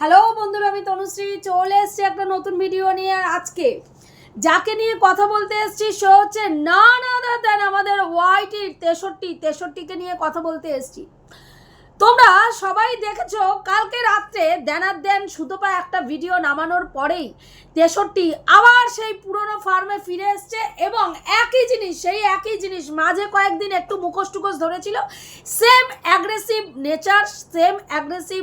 Hello বন্ধুরা, আমি তনুশ্রী, চলে এসছি একটা নতুন ভিডিও নিয়ে। আজকে যাকে নিয়ে কথা বলতে এসছি, সে হচ্ছে না না দেন আমাদের ওয়াইটির তেষট্টি, তেষট্টিকে নিয়ে কথা বলতে এসছি। তোমরা সবাই দেখেছ, কালকে রাত্রে দেনার দেন সুতপা একটা ভিডিও নামানোর পরেই তেষট্টি আবার সেই পুরনো ফার্মে ফিরে এসছে এবং একই জিনিস, সেই একই জিনিস মাঝে কয়েকদিন একটু মুখোশ টুকোশ ধরেছিল same aggressive nature same aggressive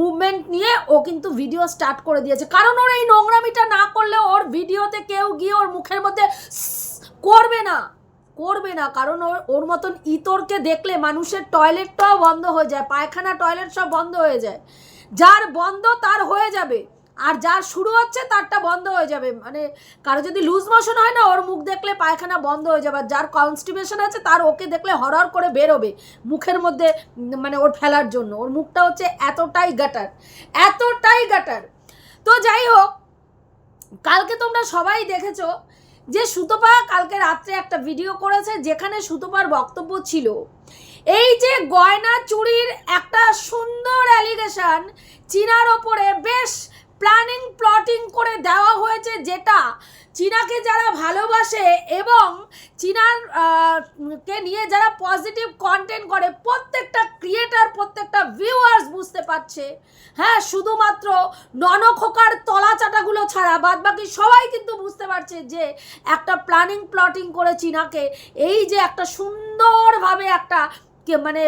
movement নিয়ে ও কিন্তু ভিডিও স্টার্ট করে দিয়েছে। কারণ ওর এই নোংরামিটা না করলে ওর ভিডিওতে কেউ গিয়ে ওর মুখের মধ্যে করবে না। করবে না, কারণ ওর ওর মতন ইতরকে দেখলে মানুষের টয়লেটটাও বন্ধ হয়ে যায়, পায়খানা, টয়লেট সব বন্ধ হয়ে যায়। যার বন্ধ তার হয়ে যাবে, আর যার শুরু হচ্ছে তারটা বন্ধ হয়ে যাবে। মানে কারও যদি লুজ মোশন হয় না, ওর মুখ দেখলে পায়খানা বন্ধ হয়ে যাবে, আর যার কনস্টিপেশন আছে তার ওকে দেখলে হরহর করে বেরোবে মুখের মধ্যে মানে ওর ফেলার জন্য। ওর মুখটা হচ্ছে এতটাই গাটার এতটাই গাটার তো যাই হোক, কালকে তোমরা সবাই দেখেছ যে সুতপা কালকে রাত্রে একটা ভিডিও করেছে যেখানে সুতপার বক্তব্য ছিল, এই যে গয়না চুরির একটা সুন্দর অ্যালিগেশন চীনার ওপরে বেশ প্ল্যানিং প্লটিং করে দেওয়া হয়েছে যেটা চীনাকে যারা ভালোবাসে এবং চীনার কে নিয়ে যারা পজিটিভ কন্টেন্ট করে, প্রত্যেকটা ক্রিয়েটার প্রত্যেকটা ভিউয়ার্স বুঝতে পারছে। হ্যাঁ শুধুমাত্র ননখোকার তলা চাটাগুলো ছাড়া বাদ বাকি সবাই কিন্তু বুঝতে পারছে যে একটা প্ল্যানিং প্লটিং করে চীনাকে এই যে একটা সুন্দরভাবে একটা মানে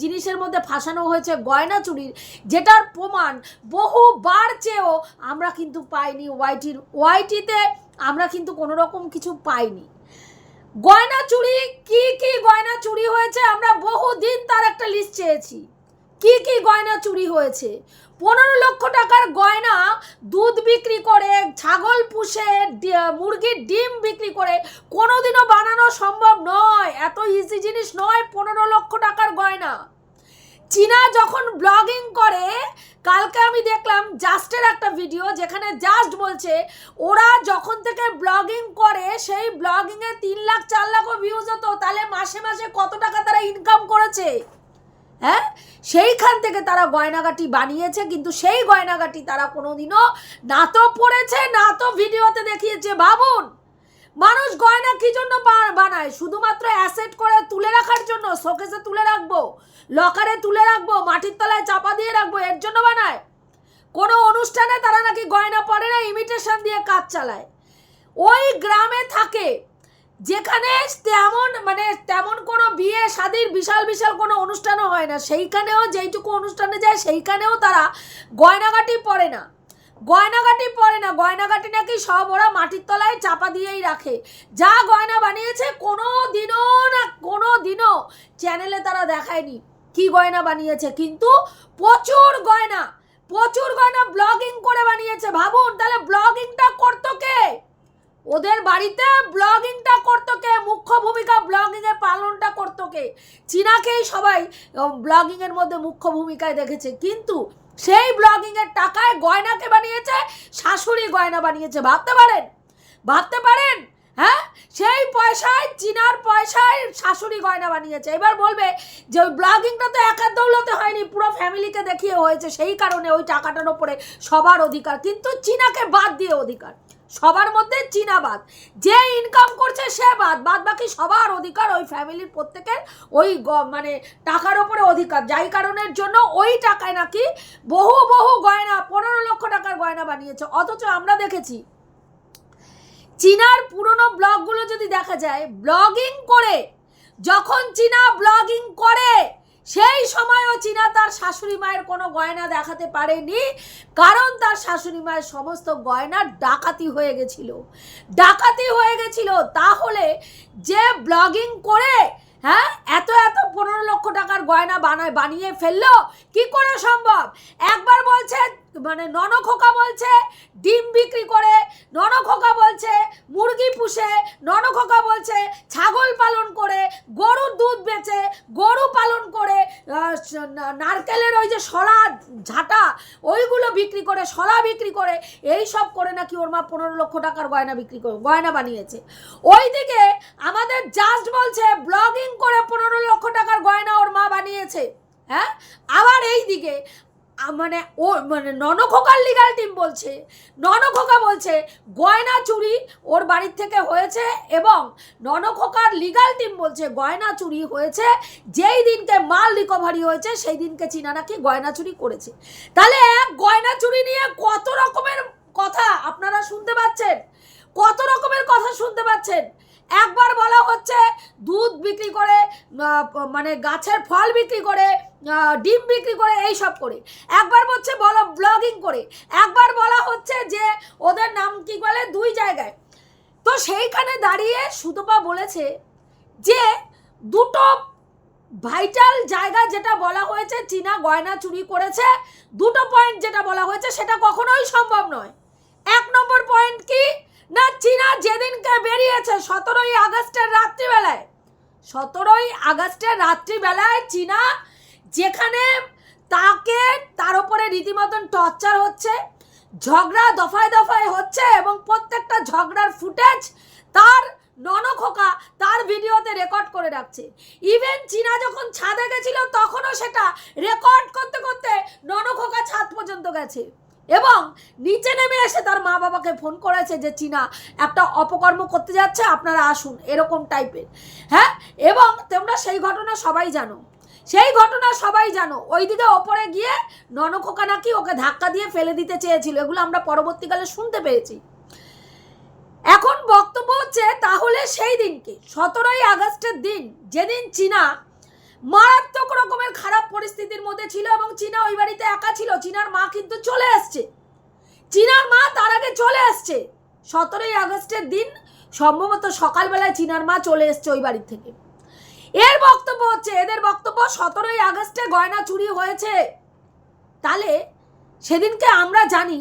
জিনিসের মধ্যে ফাঁসানো হয়েছে গয়না চুরির, যেটার প্রমাণ বহুবার চেয়েও আমরা কিন্তু পাইনি ওয়াইটির। ওয়াইটিতে আমরা কিন্তু কোনো রকম কিছু পাইনি। গয়না চুরি, কি কি গয়না চুরি হয়েছে আমরা বহুদিন তার একটা লিস্ট চেয়েছি। কি কি গয়না চুরি হয়েছে? পনেরো লক্ষ টাকার গয়না দুধ বিক্রি করে, ছাগল পুষে মুরগির ডিম বিক্রি করে, কোনোদিনও বানানো সম্ভব নয়। এত ইজি জিনিস নয় পনেরো লক্ষ টাকার গয়না। চীনা যখন ব্লগিং করে, কালকে আমি দেখলাম জাস্টের একটা ভিডিও যেখানে জাস্ট বলছে, ওরা যখন থেকে ব্লগিং করে, সেই ব্লগিংয়ে তিন লাখ, চার লাখও ভিউজ হতো। তাহলে মাসে মাসে কত টাকা তারা ইনকাম করেছে? হ্যাঁ? সেইখান থেকে তারা গয়নাগাটি বানিয়েছে, কিন্তু সেই গয়নাগাটি তারা কোনোদিনও না তো পড়েছে না তো ভিডিওতে দেখিয়েছে। ভাবুন, মানুষ গয়না কি জন্য বানায়? শুধুমাত্র অ্যাসেট করে তুলে রাখার জন্য, শোকেসে তুলে রাখব, লকারে তুলে রাখব, মাটির তলায় চাপা দিয়ে রাখব, এর জন্য বানায়? কোনো অনুষ্ঠানে তারা নাকি গয়না পরে না ইমিটেশন দিয়ে কাজ চালায়। ওই গ্রামে থাকে যেখানে তেমন মানে তেমন কোনো বিয়ে, শাদির বিশাল বিশাল কোনো অনুষ্ঠানও হয় না। সেইখানেও যেইটুকু অনুষ্ঠানে যায়, সেইখানেও তারা গয়নাগাটি পরে না। গয়নাগাটি পরে না। গয়নাগাটি নাকি সব ওরা মাটির তলায় চাপা দিয়েই রাখে। যা গয়না বানিয়েছে কোনো দিনও না কোনো দিনও চ্যানেলে তারা দেখায়নি কি গয়না বানিয়েছে। কিন্তু প্রচুর গয়না প্রচুর গয়না ব্লগিং করে বানিয়েছে। ভাবুন, তাহলে ব্লগিংটা করতো কে? ওদের বাড়িতে ব্লগিংটা করতো কে? মুখ্য ভূমিকা ব্লগিং এ পালনটা করতো কে? চীনাকেই সবাই ব্লগিং এর মধ্যে মুখ্য ভূমিকায় দেখেছে। কিন্তু সেই ব্লগিং এর টাকায় গয়নাকে বানিয়েছে, শাশুড়ি গয়না বানিয়েছে। ভাবতে পারেন? ভাবতে পারেন? হ্যাঁ? সেই পয়সায়, চীনার পয়সায় শাশুড়ি গয়না বানিয়েছে। এবার বলবে যে ওই ব্লগিংটা তো একার দৌলতে হয়নি, পুরো ফ্যামিলিকে দেখিয়ে হয়েছে। সেই কারণে ওই টাকাটার ওপরে সবার অধিকার। কিন্তু চীনাকে বাদ দিয়ে অধিকার। সবার মধ্যে চীনা বাদ। যে ইনকাম করছে সে বাদ বাদ বাকি সবার অধিকার ওই ফ্যামিলির প্রত্যেকের ওই মানে টাকার ওপরে অধিকার। যাই কারণের জন্য ওই টাকায় নাকি বহু বহু গয়না, পনেরো লক্ষ টাকার গয়না বানিয়েছে। অথচ আমরা দেখেছি, চীনার পুরনো ব্লগগুলো যদি দেখা যায় ব্লগিং করে, যখন চীনা ব্লগিং করে সেই সময়ও চীনা তার শাশুড়ি মায়ের কোনো গয়না দেখাতে পারেনি, কারণ তার শাশুড়ি মায়ের সমস্ত গয়না ডাকাতি হয়ে গেছিল। ডাকাতি হয়ে গেছিল তাহলে যে ব্লগিং করে হ্যাঁ এত এত পনেরো লক্ষ টাকার গয়না বানায়, বানিয়ে ফেলল, কি করে সম্ভব? একবার বলছে মানে ননখোকা বলছে, ডিম বিক্রি করে ননখোকা বলছে, মুরগি পুষে ননখোকা বলছে, ছাগল পালন করে গরুর দুধ বেচে, গরু পালন করে নারকেলের ওই যে শলা, ঝাঁটা, ওইগুলো বিক্রি করে, শলা বিক্রি করে, এই সব করে নাকি ওর মা পনেরো লক্ষ টাকার গয়না বিক্রি করে, গয়না বানিয়েছে। ওইদিকে আমাদের জাস্ট বলছে ব্লগিং করে পনেরো লক্ষ টাকার গয়না ওর মা বানিয়েছে। হ্যাঁ? আবার এই দিকে মানে ও মানে ননখোকার লিগাল টিম বলছে, ননখোকা বলছে, গয়না চুরি ওর বাড়ির থেকে হয়েছে এবং ননখোকার লিগাল টিম বলছে, গয়না চুরি হয়েছে, যেই দিনকে মাল রিকভারি হয়েছে, সেই দিনকে চীনা নাকি গয়না চুরি করেছে। তাহলে এক গয়না চুরি নিয়ে কত রকমের কথা আপনারা শুনতে পাচ্ছেন? কত রকমের কথা শুনতে পাচ্ছেন? একবার বলা হচ্ছে, দুধ বিক্রি করে মানে গাছের ফল বিক্রি করে ডিম বিক্রি করে এই সব করে। একবার বলছে বলো ব্লগিং করে। একবার বলা হচ্ছে যে ওদের নাম কি বলে? দুই জায়গায়। তো সেইখানে দাঁড়িয়ে সুতপা বলেছে যে দুটো ভাইটাল জায়গা যেটা বলা হয়েছে, চীনা গয়না চুরি করেছে, দুটো পয়েন্ট যেটা বলা হয়েছে, সেটা কখনোই সম্ভব নয়। এক নম্বর পয়েন্ট কি? না, চীনা যেদিনকে বেরিয়েছে সতেরোই আগস্টের রাত্রিবেলায়, সতেরোই আগস্টের রাত্রিবেলায় চীনা যেখানে তাকে, তার উপরে রীতিমতন টর্চার হচ্ছে, ঝগড়া দফায় দফায় হচ্ছে এবং প্রত্যেকটা ঝগড়ার ফুটেজ তার ননখোকা তার ভিডিওতে রেকর্ড করে রাখছে। ইভেন চীনা যখন ছাদে গেছিল, তখনও সেটা রেকর্ড করতে করতে ননখোকা ছাদ পর্যন্ত গেছে। এবং নিচে নেমে এসে তার মা বাবাকে ফোন করেছে যে, চীনা, একটা অপকর্ম করতে যাচ্ছে, আপনারা আসুন। এরকম টাইপের হ্যাঁ? এবং তোমরা সেই ঘটনা সবাই জানো। সেই ঘটনা সবাই জানো। ওইদিকে ওপরে গিয়ে ননকোকা নাকি ওকে ধাক্কা দিয়ে ফেলে দিতে চেয়েছিল। এগুলো আমরা পরবর্তীকালে শুনতে পেয়েছি। এখন বক্তব্য হচ্ছে, তাহলে সেই দিনকে, সতেরোই আগস্টের দিন, যেদিন চীনা মারাত্মক রকমের খারাপ পরিস্থিতির মধ্যে ছিল এবং চীনা ওই বাড়িতে একা ছিল, চীনার মা কিন্তু চলে আসছে চীনার মা তার আগে চলে আসছে সতেরোই আগস্টের দিন সম্ভবত সকালবেলায় চীনার মা চলে এসছে ওই বাড়ি থেকে। এর বক্তব্য হচ্ছে, এদের বক্তব্য সতেরোই আগস্টে গয়না চুরি হয়েছে। তাহলে সেদিনকে আমরা জানি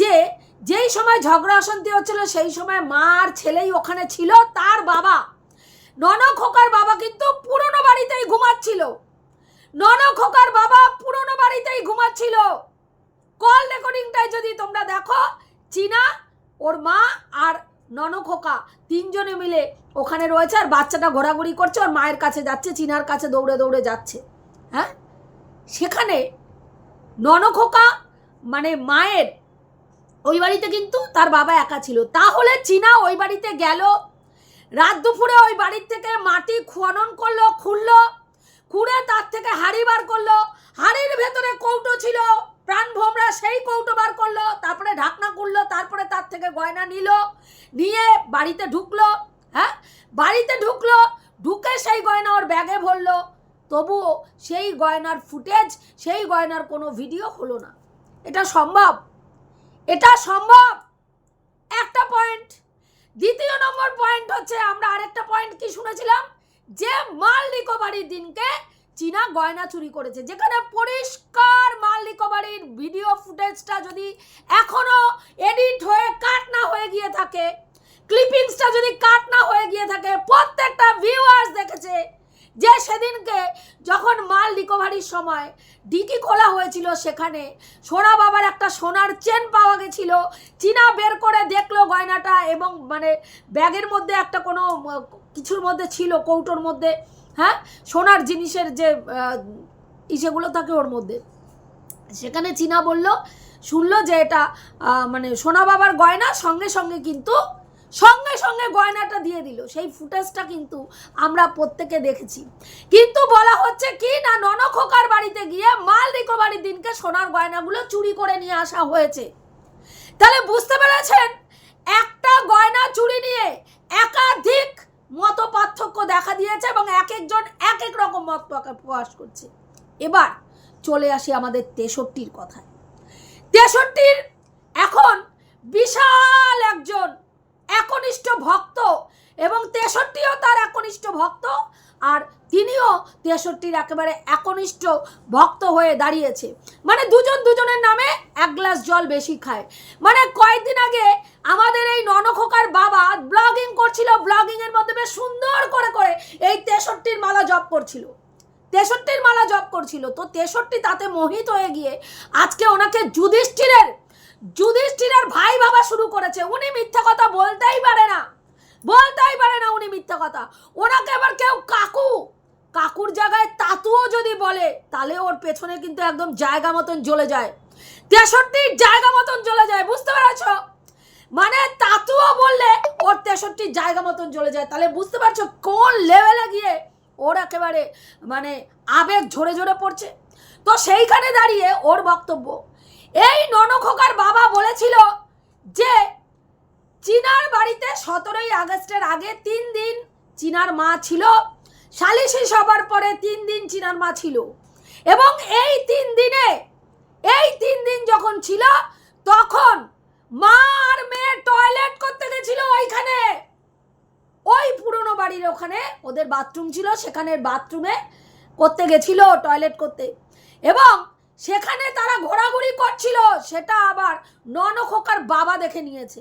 যে, যেই সময় ঝগড়া অশান্তি হচ্ছিল, সেই সময় মা আর ছেলেই ওখানে ছিল, তার বাবা। নন খোকার বাবা কিন্তু পুরনো বাড়িতেই ঘুমাচ্ছিল। নন খোকার বাবা পুরনো বাড়িতেই ঘুমাচ্ছিল। কল রেকর্ডিংটাই যদি তোমরা দেখো, চীনা, ওর মা আর ননখোকা তিনজনে মিলে ওখানে রয়েছে আর বাচ্চাটা ঘোরাঘুরি করছে ওর মায়ের কাছে যাচ্ছে, চিনার কাছে দৌড়ে দৌড়ে যাচ্ছে। হ্যাঁ? সেখানে ননখোকা মানে মায়ের ওই বাড়িতে কিন্তু তার বাবা একা ছিল। তাহলে চীনা ওই বাড়িতে গেল, রাত দুপুরে ওই বাড়ির থেকে মাটি খনন করল, খুললো, খুঁড়ে তার থেকে হাড়ি বার করল, হাড়ির ভেতরে কৌটো ছিল। প্রাণ ভোমরা সেই কৌটো বার করল, তারপরে ঢাকনা করল তারপরে তার থেকে গয়না নিল, নিয়ে বাড়িতে ঢুকলো হ্যাঁ? বাড়িতে ঢুকলো, ঢুকে সেই গয়না ওর ব্যাগে ভরলো। তবুও সেই গয়নার ফুটেজ, সেই গয়নার কোনো ভিডিও হলো না। এটা সম্ভব? এটা সম্ভব? একটা পয়েন্ট। দ্বিতীয় নম্বর পয়েন্ট হচ্ছে আমরা আরেকটা পয়েন্ট কি শুনেছিলাম? যে মাল রিকভারির দিনকে চীনা গয়না চুরি করেছে, যেখানে পরিষ্কার মাল রিকভারির ভিডিও ফুটেজটা যদি এখনও এডিট হয়ে কাট না হয়ে গিয়ে থাকে ক্লিপিংসটা যদি কাট না হয়ে গিয়ে থাকে, প্রত্যেকটা ভিউয়ার্স দেখেছে যে সেদিনকে যখন মাল রিকভারির সময় ডিকি খোলা হয়েছিল সেখানে, সোনা বাবার একটা সোনার চেন পাওয়া গেছিল, চীনা বের করে দেখল গয়নাটা এবং মানে ব্যাগের মধ্যে একটা কোনো, কিছুর মধ্যে ছিল, কৌটোর মধ্যে হ্যাঁ? সোনার জিনিসের যে ইসেগুলো থাকে ওর মধ্যে। সেখানে চীনা বলল, শুনলো যে এটা মানে সোনা বাবার গয়না, সঙ্গে সঙ্গে কিন্তু, সঙ্গে সঙ্গে গয়নাটা দিয়ে দিল। সেই ফুটেজটা কিন্তু আমরা প্রত্যেকে দেখেছি। কিন্তু বলা হচ্ছে কি না ননখোকার বাড়িতে গিয়ে মাল রিকভারির দিনকে সোনার গয়নাগুলো চুরি করে নিয়ে আসা হয়েছে। তাহলে বুঝতে পেরেছেন? একটা গয়না চুরি নিয়ে একাধিক মত পার্থক্য দেখা দিয়েছে এবং এক একজন এক এক রকম মত প্রকা- প্রকাশ করছে। এবার চলে আসি আমাদের তেষট্টির কথায়। তেষট্টির এখন বিশাল একজন একনিষ্ঠ ভক্ত এবং তেষট্টিও তার একনিষ্ঠ ভক্ত আর তিনিও তেষট্টির একেবারে একনিষ্ঠ ভক্ত হয়ে দাঁড়িয়েছে। মানে দুজন দুজনের নামে এক গ্লাস জল বেশি খায়। মানে কয়েকদিন আগে আমাদের এই ননখোকার বাবা ব্লগিং করছিল ব্লগিং এর মধ্যে বেশ সুন্দর করে করে এই তেষট্টির মালা জপ করছিল। তেষট্টির মালা জপ করছিল। তো তেষট্টি তাতে মোহিত হয়ে গিয়ে আজকে ওনাকে যুধিষ্ঠিরের যুধিষ্ঠিরের ভাই ভাবা শুরু করেছে। উনি মিথ্যা কথা বলতেই পারে না। বলতেই পারে না উনি মিথ্যা কথা। ওনাকে এবার কেউ কাকু, কাকুর জায়গায় তাতুও যদি বলে, তাহলে ওর পেছনে কিন্তু একদম জায়গা মতন জ্বলে যায়। তেষট্টির জায়গা মতন জ্বলে যায়, বুঝতে পেরেছ? মানে তাতুও বললে ওর তেষট্টির জায়গা মতন চলে যায়। তাহলে বুঝতে পারছ কোন লেভেলে গিয়ে ওর একেবারে মানে আবেগ ঝরে ঝরে পড়ছে? তো সেইখানে দাঁড়িয়ে ওর বক্তব্য। এই ননখোকার বাবা বলেছিল যে, চীনার বাড়িতে সতেরোই আগস্টের আগে তিন দিন চীনার মা ছিল। সালিশি সবার পরে তিন দিন চীনার মা ছিল। এবং এই তিন দিনে, এই তিন দিন যখন ছিল, তখন মা আর মেয়ে টয়লেট করতে গেছিল ওইখানে। ওই পুরনো বাড়ির ওখানে ওদের বাথরুম ছিল সেখানে বাথরুমে করতে গেছিল টয়লেট করতে। এবং সেখানে তারা ঘোরাঘুরি করছিল, সেটা আবার ননখোকার বাবা দেখে নিয়েছে।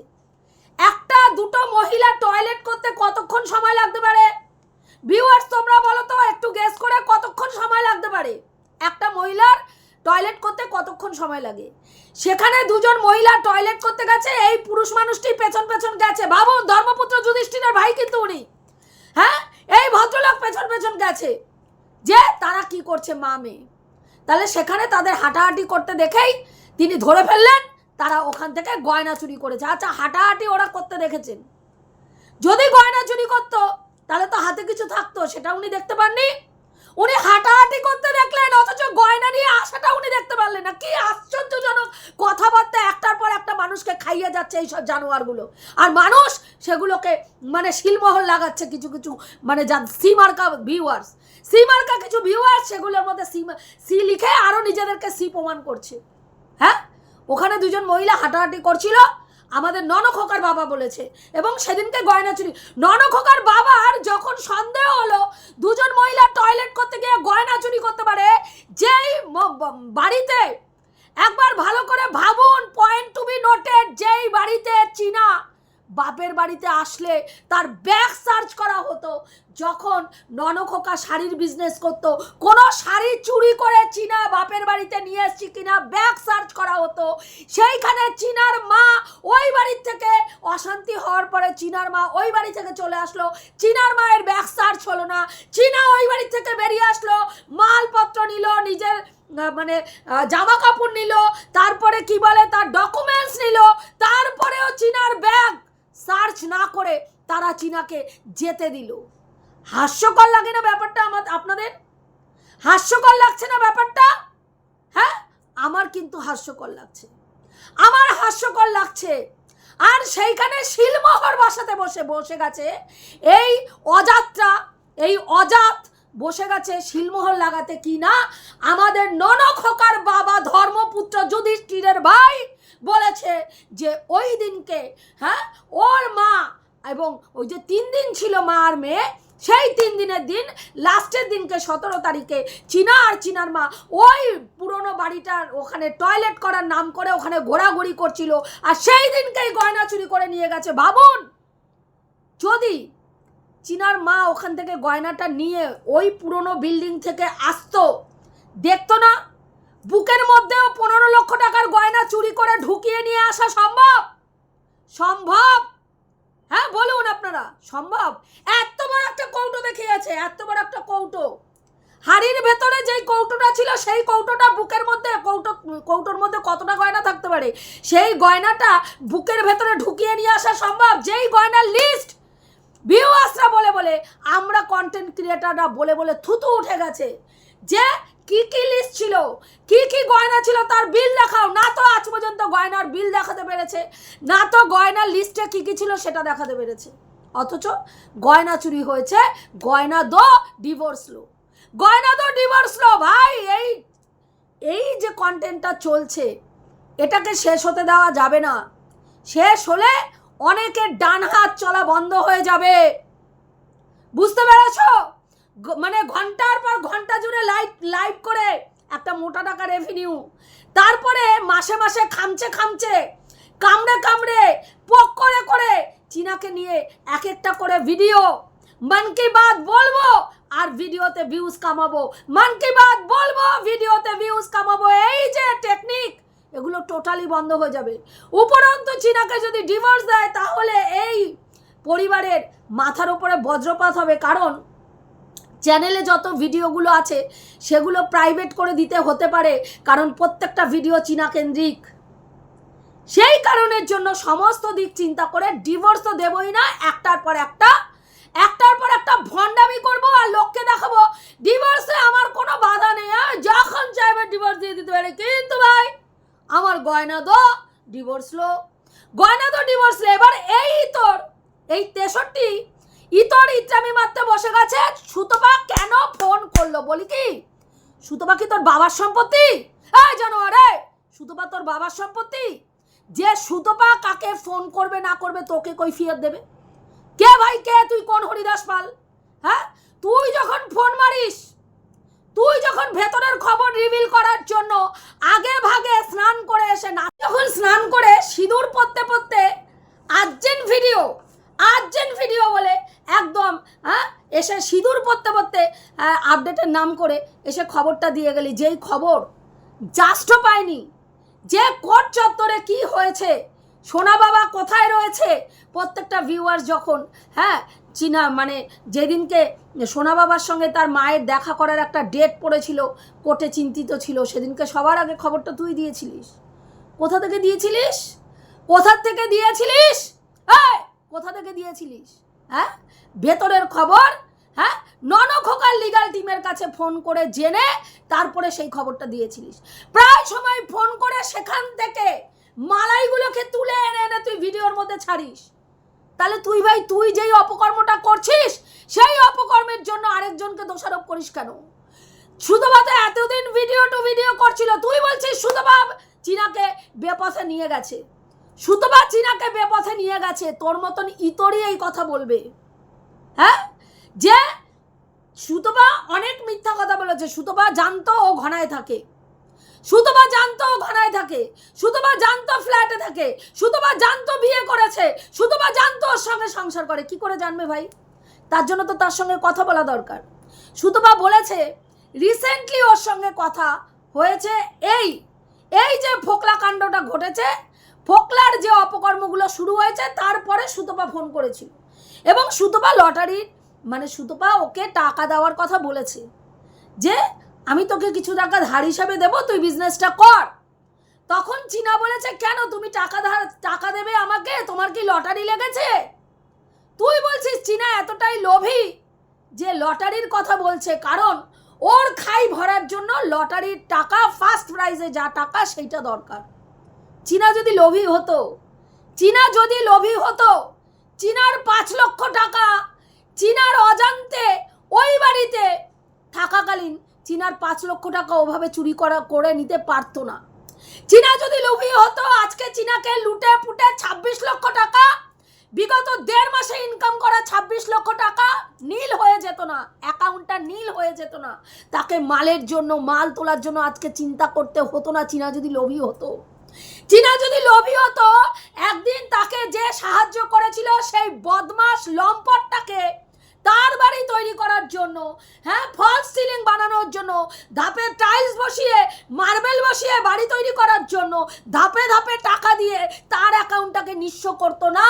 একটা দুটো মহিলা টয়লেট করতে কতক্ষণ সময় লাগতে পারে? ভিউয়ার্স তোমরা বলো তো, একটু গেস করে কতক্ষণ সময় লাগতে পারে? একটা মহিলার টয়লেট করতে কতক্ষণ সময় লাগে? সেখানে দুজন মহিলা টয়লেট করতে গেছে, এই পুরুষ মানুষটি পেছন পেছন গেছে। ভাবুন ধর্মপুত্র যুধিষ্ঠিরের ভাই কিন্তু উনি। হ্যাঁ এই ভদ্রলোক পেছন পেছন গেছে। যে, তারা কি করছে, মা, মেয়ে? তাহলে সেখানে তাদের হাঁটাহাঁটি করতে দেখেই তিনি ধরে ফেললেন, তারা ওখান থেকে গয়না চুরি করেছে। আচ্ছা হাঁটাহাঁটি ওরা করতে দেখেছেন? যদি গয়না চুরি করতো, তাহলে তো হাতে কিছু থাকতো, সেটা উনি দেখতে পাননি? উনি হাঁটাহাঁটি করতে দেখলেন, অথচ গয়না নিয়ে আসাটা উনি দেখতে পারলেন না। কি আশ্চর্যজনক কথাবার্তা একটার পর একটা মানুষকে খাইয়ে যাচ্ছে এইসব জানোয়ারগুলো। আর মানুষ সেগুলোকে মানে শিলমহল লাগাচ্ছে কিছু কিছু মানে যা সি মার্কা ভিউয়ার্স সিমার্কা কিছু ভিউয়ার্স সেগুলোর মধ্যে সি সি লিখে আরও নিজেদেরকে সি প্রমাণ করছে। হ্যাঁ? ওখানে দুজন মহিলা হাঁটাহাঁটি করছিল আমাদের ননখোকার বাবা বলেছে। এবং সেদিনকে গয়না চুরি। ননখোকার বাবার যখন সন্দেহ হলো, দুজন মহিলা টয়লেট করতে গিয়ে গয়না চুরি করতে পারে, যেই বাড়িতে, একবার ভালো করে ভাবুন পয়েন্ট টু বি নোটেড যেই বাড়িতে চীনা বাপের বাড়িতে আসলে তার ব্যাগ সার্চ করা হতো। যখন ননখোকা শাড়ির বিজনেস করতো, কোনো শাড়ি চুরি করে চীনা বাপের বাড়িতে নিয়ে এসছি কিনা ব্যাগ সার্চ করা হতো। সেইখানে চীনার মা ওই বাড়ির থেকে অশান্তি হওয়ার পরে চীনার মা ওই বাড়ি থেকে চলে আসলো। চীনার মায়ের ব্যাগ সার্চ হলো না। চীনা ওই বাড়ি থেকে বেরিয়ে আসলো, মালপত্র নিল, নিজের মানে জামা কাপড় নিল, তারপরে কি বলে, তার ডকুমেন্টস নিল সার্চ না করে তারা চীনাকে যেতে দিল। হাস্যকর লাগে না ব্যাপারটা আমার, আপনাদের? হাস্যকর লাগছে না ব্যাপারটা? হ্যাঁ? আমার কিন্তু হাস্যকর লাগছে। আমার হাস্যকর লাগছে। আর সেইখানে শিলমোহর বাসাতে বসে বসে গেছে। এই অজাতটা এই অজাত বসে গেছে শিলমোহর লাগাতে কি না আমাদের ননখোকার বাবা ধর্মপুত্র যুধিষ্ঠিরের ভাই বলেছে যে ওই দিনকে হ্যাঁ ওর মা এবং ওই যে তিন দিন ছিল মা আর মেয়ে, সেই তিন দিনের দিন, লাস্টের দিনকে সতেরো তারিখে চীনা আর চীনার মা ওই পুরনো বাড়িটার ওখানে টয়লেট করার নাম করে ওখানে ঘোরাঘুরি করছিল আর সেই দিনকেই গয়না চুরি করে নিয়ে গেছে। ভাবুন যদি চীনার মা ওখান থেকে গয়নাটা নিয়ে ওই পুরনো বিল্ডিং থেকে আসতো, দেখতো না বুকের মধ্যেও পনেরো লক্ষ টাকার গয়না চুরি করে ঢুকিয়ে নিয়ে আসা সম্ভব? সম্ভব? হ্যাঁ বলুন আপনারা, সম্ভব? এত বড় একটা কৌটো দেখে দেখিয়েছে, এত বড় একটা কৌটো। হাড়ির ভেতরে যেই কৌটোটা ছিল, সেই কৌটোটা বুকের মধ্যে, কৌটো, কৌটোর মধ্যে কতটা গয়না থাকতে পারে? সেই গয়নাটা বুকের ভেতরে ঢুকিয়ে নিয়ে আসা সম্ভব? যেই গয়নার লিস্ট ভিউয়ার্সরা বলে বলে, আমরা কন্টেন্ট ক্রিয়েটাররা বলে বলে থুতু উঠে গেছে। যে কি কি লিস্ট ছিল? কি কি গয়না ছিল তার বিল দেখাও। না তো আজ পর্যন্ত গয়নার বিল দেখাতে পেরেছে। না তো গয়নার লিস্টে কি কি ছিল সেটা দেখাতে পেরেছে। অথচ গয়না চুরি হয়েছে, গয়না দো ডিভোর্স লো গয়না দো ডিভোর্স লো ভাই, এই এই যে কন্টেন্টটা চলছে, এটাকে শেষ হতে দেওয়া যাবে না। শেষ হলে অনেকের ডান হাত চলা বন্ধ হয়ে যাবে। বুঝতে পেরেছ? মানে ঘণ্টার পর ঘণ্টা জুড়ে লাইভ লাইভ করে একটা মোটা টাকা রেভিনিউ তারপরে মাসে মাসে খামচে খামচে, কামড়ে কামড়ে, পোক করে করে চীনাকে নিয়ে এক একটা করে ভিডিও মন কি বাত বলব? আর ভিডিওতে ভিউজ কামাবো। মন কি বাত বলব? ভিডিওতে ভিউজ কামাবো। এই যে টেকনিক এগুলো টোটালি বন্ধ হয়ে যাবে। উপরন্তু চীনাকে যদি ডিভোর্স দেয়, তাহলে এই পরিবারের মাথার উপরে বজ্রপাত হবে। কারণ চ্যানেলে যত ভিডিওগুলো আছে, সেগুলো প্রাইভেট করে দিতে হতে পারে, কারণ প্রত্যেকটা ভিডিও চীনা কেন্দ্রিক সেই কারণের জন্য সমস্ত দিক চিন্তা করে ডিভোর্স তো দেবই না, একটার পর একটা, একটার পর একটা ভণ্ডামি করব আর লোককে দেখাবো। ডিভোর্সে আমার কোনো বাধা নেই, আর যখন চাইবে ডিভোর্স দিয়ে দিতে পারে, কিন্তু ভাই, আমার গয়না দো ডিভোর্স লো। গয়না তো ডিভোর্স লো, এবার এই তোর, এই তেষট্টি ইতর ইত্রামি মারতে বসে গেছে। সুতপা কেন ফোন করল বলি কি? সুতপা কি তোর বাবার সম্পত্তি? এই জানোয়ারে সুতপা তোর বাবার সম্পত্তি? যে সুতপা কাকে ফোন করবে না করবে তোকে কই কৈফিয়ত দেবে? কে ভাই, কে? তুই কোন হরিদাস পাল? হ্যাঁ? তুই যখন ফোন মারিস, তুই যখন ভেতরের খবর রিভিল করার জন্য আগে ভাগে স্নান করে এসে না যখন স্নান করে সিঁদুর পরতে পরতে আর্জেন্ট ভিডিও আর্জেন্ট ভিডিও বলে একদম হ্যাঁ? এসে সিঁদুর পড়তে পরতে আপডেটের নাম করে এসে খবরটা দিয়ে গেলি। যেই খবর জাস্টও পায়নি যে কোর্ট চত্বরে কি হয়েছে, সোনা বাবা কোথায় রয়েছে, প্রত্যেকটা ভিউয়ার্স যখন হ্যাঁ চীনা মানে যেদিনকে সোনা বাবার সঙ্গে তার মায়ের দেখা করার একটা ডেট পড়েছিল, কোর্টে চিন্তিত ছিল, সেদিনকে সবার আগে খবরটা তুই দিয়েছিলিস। কোথা থেকে দিয়েছিলিস? কোথা থেকে দিয়েছিলিস? এই! কোথা থেকে দিয়েছিলিস? হ্যাঁ? ভেতরের খবর? হ্যাঁ? নন খোকার লিগাল টিমের কাছে ফোন করে জেনে তারপরে সেই খবরটা দিয়েছিলিস। প্রায় সময় ফোন করে সেখান থেকে মালাইগুলোকে তুলে এনে এনে তুই ভিডিওর মধ্যে ছাড়িস। তাহলে তুই ভাই, তুই যেই অপকর্মটা করছিস, সেই অপকর্মের জন্য আরেকজনকে দোষারোপ করিস কেন? সুতবা তো এতদিন ভিডিও টু ভিডিও করছিল। তুই বলছিস সুতবা চীনাকে বেপথে নিয়ে গেছে। সুতবা চীনাকে বেপথে নিয়ে গেছে, তোর মতন ইতরই এই কথা বলবে। হ্যাঁ? যে সুতবা অনেক মিথ্যা কথা বলেছে সুতবা জানতো ও ঘনায় থাকে। সুতবা জানতো ও ঘনায় থাকে। সুতবা জানতো ফ্ল্যাটে থাকে। সুতবা জানতো বিয়ে করেছে। সুতবা জানতো ওর সঙ্গে সংসার করে। কি করে জানবে ভাই? তার জন্য তো তার সঙ্গে কথা বলা দরকার। সুতবা বলেছে রিসেন্টলি ওর সঙ্গে কথা হয়েছে এই এই যে ফোকলা কাণ্ডটা ঘটেছে ফোকলার যে অপকর্মগুলো শুরু হয়েছে, তারপরে সুতপা ফোন করেছিল। এবং সুতপা লটারির মানে সুতপা ওকে টাকা দেওয়ার কথা বলেছে যে, আমি তোকে কিছু টাকা ধার হিসাবে দেবো, তুই বিজনেসটা কর। তখন চীনা বলেছে, কেন? তুমি টাকা ধার, টাকা দেবে আমাকে? তোমার কি লটারি লেগেছে? তুই বলছিস, চীনা, এতটাই লোভী যে লটারির কথা বলছে, কারণ ওর খাই ভরার জন্য লটারির টাকা ফার্স্ট প্রাইজে যা টাকা, সেইটা দরকার। চীনা যদি লোভী হতো, চীনা যদি লোভী হতো, চীনার পাঁচ লক্ষ টাকা চীনার অজান্তে ওই বাড়িতে থাকাকালীন চীনার পাঁচ লক্ষ টাকা ওভাবে চুরি করা, করে নিতে পারতো না। চীনা যদি লোভী হতো, আজকে চীনাকে লুটে পুটে ছাব্বিশ লক্ষ টাকা, বিগত দেড় মাসে ইনকাম করা ছাব্বিশ লক্ষ টাকা নীল হয়ে যেত না অ্যাকাউন্টটা নীল হয়ে যেত না। তাকে মালের জন্য, মাল তোলার জন্য আজকে চিন্তা করতে হতো না, চীনা যদি লোভী হতো। চীনা যদি লোভী হতো, একদিন তাকে যে সাহায্য করেছিল সেই বদমাস লম্পটটাকে তার বাড়ি তৈরি করার জন্য হ্যাঁ ফলস সিলিং বানানোর জন্য, ধাপে টাইলস বসিয়ে মার্বেল বসিয়ে বাড়ি তৈরি করার জন্য, ধাপে ধাপে টাকা দিয়ে তার অ্যাকাউন্টটাকে নিঃস্ব করতো না।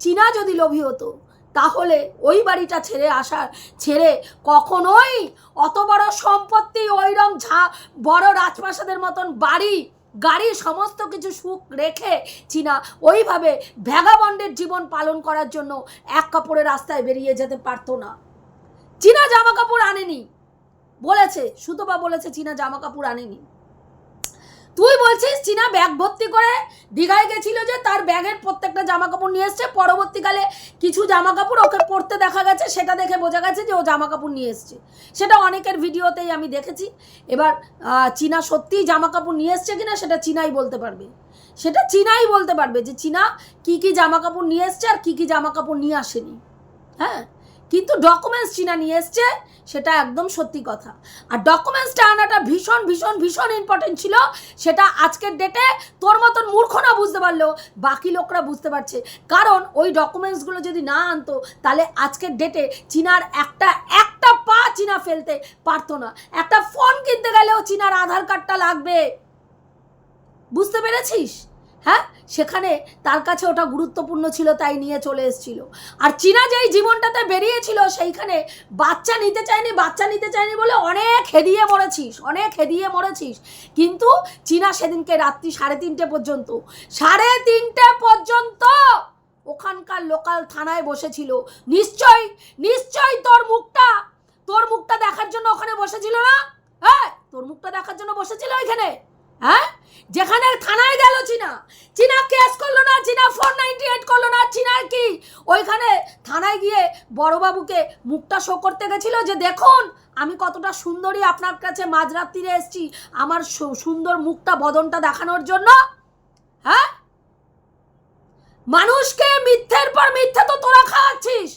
চীনা যদি লোভী হতো, তাহলে ওই বাড়িটা ছেড়ে আসার, ছেড়ে কখনোই অত বড় সম্পত্তি, ওইরম ঝা, বড় রাজপ্রাসাদের মতন বাড়ি গাড়ি সমস্ত কিছু সুখ রেখে চীনা ওইভাবে ভ্যাগাবন্ডের জীবন পালন করার জন্য এক কাপড়ে রাস্তায় বেরিয়ে যেতে পারতো না। চীনা জামা কাপড় আনেনি, বলেছে, সুতপা বলেছে চীনা জামা কাপড় আনেনি। তুই বলছিস চীনা ব্যাগ ভর্তি করে দীঘায় গেছিল যে তার ব্যাগের প্রত্যেকটা জামা কাপড় নিয়ে এসছে। পরবর্তীকালে কিছু জামা কাপড় ওকে পরতে দেখা গেছে, সেটা দেখে বোঝা গেছে যে ও জামা কাপড় নিয়ে এসছে। সেটা অনেকের ভিডিওতেই আমি দেখেছি। এবার চীনা সত্যিই জামা কাপড় নিয়ে এসছে কিনা সেটা চীনাই বলতে পারবে। সেটা চীনাই বলতে পারবে যে চীনা কি কি জামা কাপড় নিয়ে এসছে আর কি কি জামা কাপড় নিয়ে আসেনি। হ্যাঁ? কিন্তু ডকুমেন্টস চীনা নিয়ে এসছে, সেটা একদম সত্যি কথা। আর ডকুমেন্টসটা আনাটা ভীষণ ভীষণ ভীষণ ইম্পর্টেন্ট ছিল। সেটা আজকের ডেটে তোর মতন মূর্খ না বুঝতে পারলেও বাকি লোকরা বুঝতে পারছে। কারণ ওই ডকুমেন্টসগুলো যদি না আনতো, তাহলে আজকের ডেটে চীনার একটা একটা পা চীনা ফেলতে পারতো না। একটা ফোন কিনতে গেলেও চীনার আধার কার্ডটা লাগবে। বুঝতে পেরেছিস? হ্যাঁ? সেখানে তার কাছে ওটা গুরুত্বপূর্ণ ছিল, তাই নিয়ে চলে এসেছিল। আর চীনা যেই জীবনটাতে বেরিয়েছিল, সেইখানে বাচ্চা নিতে চায়নি, বাচ্চা নিতে চায়নি বলে অনেক হেদিয়ে মরেছিস, অনেক হেদিয়ে মরেছিস। কিন্তু চীনা সেদিনকে রাত্রি সাড়ে তিনটে পর্যন্ত, সাড়ে তিনটে পর্যন্ত ওখানকার লোকাল থানায় বসেছিল। নিশ্চয়ই নিশ্চয়ই তোর মুখটা তোর মুখটা দেখার জন্য ওখানে বসেছিল না? হ্যাঁ তোর মুখটা দেখার জন্য বসেছিল ওইখানে? হ্যাঁ? যেখানে থানায় গেল চীনা। চীনা কেস করল না, চীনা ফোর নাইনটি এইট করল না, চীনার কি? ওইখানে থানায় গিয়ে বড়বাবুকে মুখটা শো করতে গেছিল যে, দেখুন, আমি কতটা সুন্দরী আপনার কাছে মাঝরাত্রিরে এসেছি। আমার সুন্দর মুখটা, বদনটা দেখানোর জন্য। হ্যাঁ? মানুষকে মিথ্যের পর মিথ্যে তো তোরা খাওয়াচ্ছিস।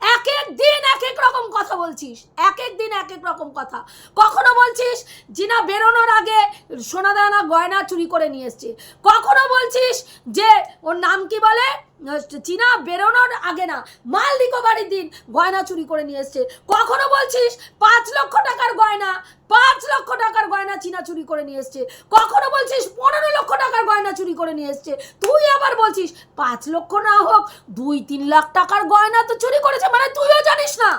এক এক দিন এক এক রকম কথা বলছিস। এক এক দিন এক এক রকম কথা। কখনো বলছিস জিনা বেরোনোর আগে সোনা দানা গয়না চুরি করে নিয়ে এসছে। কখনো বলছিস যে ওর নাম কি বলে? চীনা বেরোনোর আগে না মাল রিকভারির দিন গয়না চুরি করে নিয়ে এসছে। কখনো বলছিস পাঁচ লক্ষ টাকার গয়না, পাঁচ লক্ষ টাকার গয়না চীনা চুরি করে নিয়ে এসছে। কখনো বলছিস পনেরো লক্ষ টাকার গয়না চুরি করে নিয়ে এসছে। তুই আবার বলছিস পাঁচ লক্ষ না হোক, দুই, তিন লাখ টাকার গয়না তো চুরি করেছে মানে তুইও জানিস না।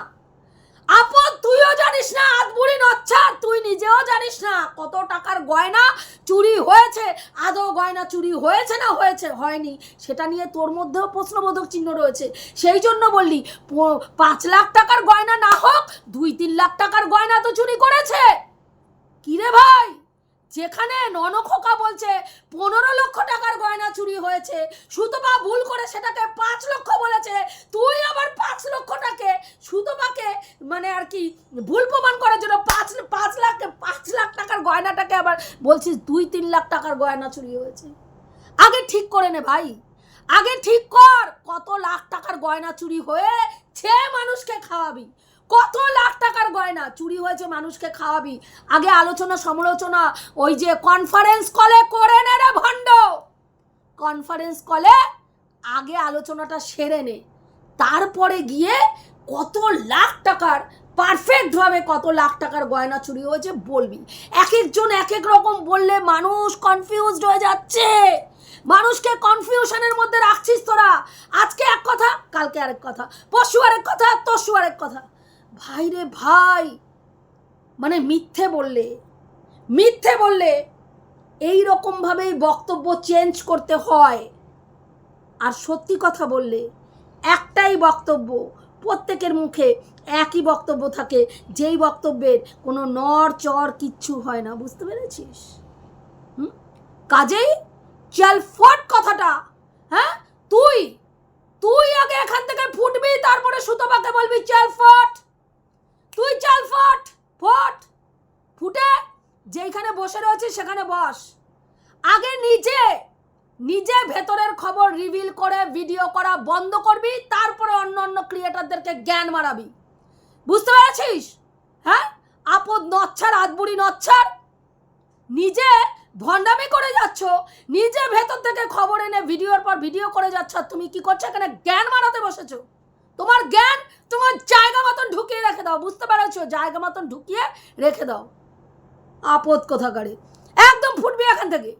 আপদ, তুইও জানিস না আদবুড়ি নচ্ছা তুই নিজেও জানিস না কত টাকার গয়না চুরি হয়েছে, আদৌ গয়না চুরি হয়েছে না হয়েছে, হয়নি। সেটা নিয়ে তোর মধ্যেও প্রশ্নবোধক চিহ্ন রয়েছে। সেই জন্য বললি পাঁচ লাখ টাকার গয়না না হোক, দুই, তিন লাখ টাকার গয়না তো চুরি করেছে। কিরে ভাই? যেখানে ননখোকা বলছে, পনেরো লক্ষ টাকার গয়না চুরি হয়েছে, সুতপা ভুল করে সেটাকে পাঁচ লক্ষ বলেছে, তুই আবার পাঁচ লক্ষটাকে সুতপাকে মানে আর কি ভুল প্রমাণ করার জন্য পাঁচ পাঁচ লাখ পাঁচ লাখ টাকার গয়নাটাকে আবার বলছিস, দুই, তিন লাখ টাকার গয়না চুরি হয়েছে। আগে ঠিক করে নে ভাই। আগে ঠিক কর কত লাখ টাকার গয়না চুরি হয়েছে মানুষকে খাওয়াবি। কত লাখ টাকার গয়না? চুরি হয়েছে মানুষকে খাওয়াবি। আগে আলোচনা, সমালোচনা, ওই যে কনফারেন্স কলে করে নে রে ভণ্ড। কনফারেন্স কলে আগে আলোচনাটা সেরে নে। তারপরে গিয়ে কত লাখ টাকার পারফেক্টভাবে কত লাখ টাকার গয়না চুরি হয়েছে বলবি। এক একজন এক এক রকম বললে মানুষ কনফিউজড হয়ে যাচ্ছে। মানুষকে কনফিউশনের মধ্যে রাখছিস তোরা। আজকে এক কথা, কালকে আরেক কথা, পরশু আরেক কথা, তরশু আরেক কথা। ভাই রে ভাই। মানে মিথ্যে বললে। মিথ্যে বললে এই রকমভাবেই বক্তব্য চেঞ্জ করতে হয়। আর সত্যি কথা বললে একটাই বক্তব্য, প্রত্যেকের মুখে একই বক্তব্য থাকে। যেই বক্তব্যের কোনো নড় চড় কিচ্ছু হয় না, বুঝতে পেরেছিস? হুম? কাজেই চল ফট কথাটা। হ্যাঁ? তুই তুই আগে এখান থেকে ফুটবি, তারপরে সুতপাকে বলবি, চল ফট তুই চল ফট ফট ফুটে যেইখানে বসে রয়েছিস সেখানে বস। আগে নিজে নিজে ভেতরের খবর রিভিল করে ভিডিও করা বন্ধ করবি, তারপরে অন্য অন্য ক্রিয়েটারদেরকে জ্ঞান মারাবি বুঝতে পেরেছিস? হ্যাঁ? আপদ নচ্ছার আদবুড়ি নচ্ছার। নিজে ভণ্ডামি করে যাচ্ছ, নিজে ভেতর থেকে খবর এনে ভিডিওর পর ভিডিও করে যাচ্ছ তুমি কি করছ? এখানে জ্ঞান মারাতে বসেছো। তোমার জ্ঞান তোমার জায়গা মতন ঢুকিয়ে রেখে দাও, বুঝতে পেরেছ? জায়গা মতন ঢুকিয়ে রেখে দাও। আপদ কোথাকারে। একদম ফুটবে এখান থেকে।